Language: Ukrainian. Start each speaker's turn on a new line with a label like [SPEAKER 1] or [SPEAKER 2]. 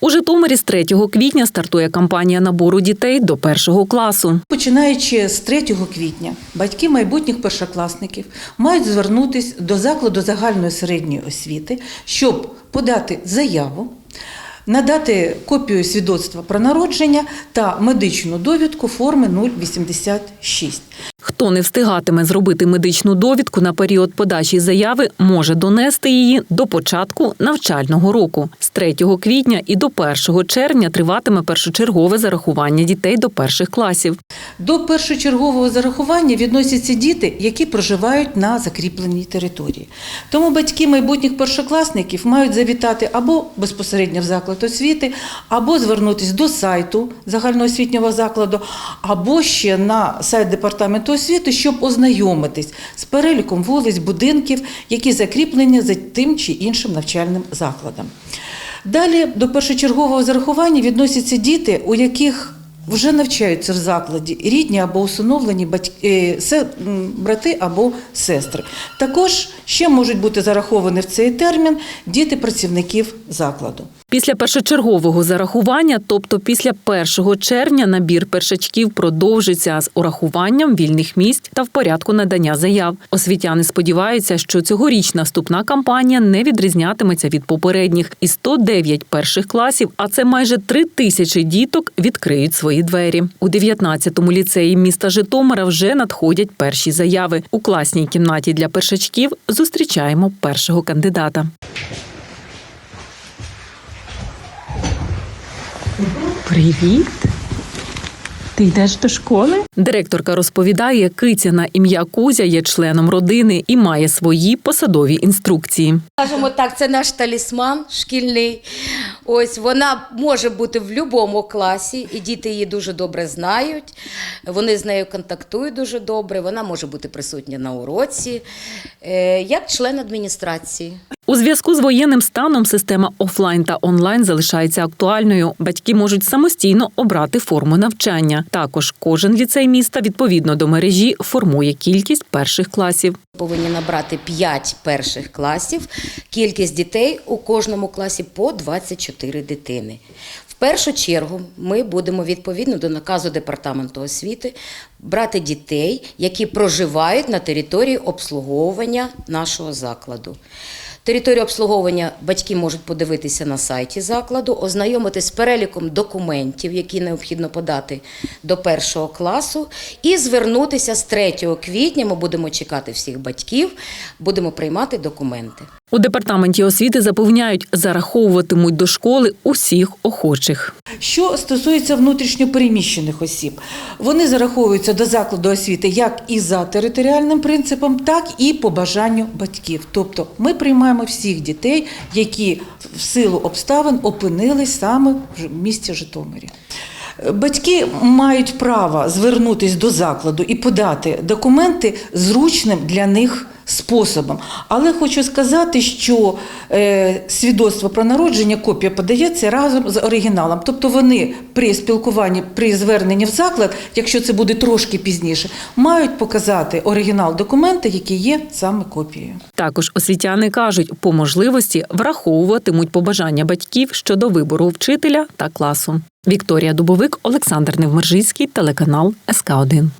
[SPEAKER 1] У Житомирі з 3 квітня стартує кампанія набору дітей до першого класу.
[SPEAKER 2] Починаючи з 3 квітня, батьки майбутніх першокласників мають звернутися до закладу загальної середньої освіти, щоб подати заяву, надати копію свідоцтва про народження та медичну довідку форми 086.
[SPEAKER 1] Хто не встигатиме зробити медичну довідку на період подачі заяви, може донести її до початку навчального року. З 3 квітня і до 1 червня триватиме першочергове зарахування дітей до перших класів.
[SPEAKER 2] До першочергового зарахування відносяться діти, які проживають на закріпленій території. Тому батьки майбутніх першокласників мають завітати або безпосередньо в заклад освіти, або звернутися до сайту загальноосвітнього закладу, або ще на сайт департаменту освіти, щоб ознайомитись з переліком вулиць, будинків, які закріплені за тим чи іншим навчальним закладом. Далі до першочергового зарахування відносяться діти, у яких вже навчаються в закладі рідні або усиновлені батьки, е, брати або сестри. Також ще можуть бути зараховані в цей термін діти працівників закладу.
[SPEAKER 1] Після першочергового зарахування, тобто після 1 червня, набір першачків продовжиться з урахуванням вільних місць та в порядку надання заяв. Освітяни сподіваються, що цьогорічна вступна кампанія не відрізнятиметься від попередніх, і 109 перших класів, а це майже 3 тисячі діток, відкриють свої двері. У 19-му ліцеї міста Житомира вже надходять перші заяви. У класній кімнаті для першачків зустрічаємо першого кандидата. Привіт. Ти йдеш до школи? Директорка розповідає, киця на ім'я Кузя є членом родини і має свої посадові інструкції.
[SPEAKER 3] Скажімо так, це наш талісман шкільний. Ось вона може бути в будь-якому класі, і діти її дуже добре знають. Вони з нею контактують дуже добре. Вона може бути присутня на уроці, е, як член адміністрації.
[SPEAKER 1] У зв'язку з воєнним станом система офлайн та онлайн залишається актуальною. Батьки можуть самостійно обрати форму навчання. Також кожен ліцей міста відповідно до мережі формує кількість перших класів.
[SPEAKER 3] Повинні набрати 5 перших класів. Кількість дітей у кожному класі по 24 дитини. В першу чергу ми будемо відповідно до наказу департаменту освіти брати дітей, які проживають на території обслуговування нашого закладу. Територію обслуговування батьки можуть подивитися на сайті закладу, ознайомитись з переліком документів, які необхідно подати до першого класу, і звернутися з 3 квітня. Ми будемо чекати всіх батьків, будемо приймати документи.
[SPEAKER 1] У департаменті освіти запевняють, зараховуватимуть до школи усіх охочих.
[SPEAKER 2] Що стосується внутрішньопереміщених осіб, вони зараховуються до закладу освіти як і за територіальним принципом, так і по бажанню батьків. Тобто ми приймаємо всіх дітей, які в силу обставин опинились саме в місті Житомирі. Батьки мають право звернутися до закладу і подати документи зручним для них способом. Але хочу сказати, що е, свідоцтво про народження копія подається разом з оригіналом. Тобто вони при спілкуванні, при зверненні в заклад, якщо це буде трошки пізніше, мають показати оригінал документа, який є саме копією.
[SPEAKER 1] Також освітяни кажуть, по можливості враховуватимуть побажання батьків щодо вибору вчителя та класу. Вікторія Дубовик, Олександр Невмержицький, телеканал СК 1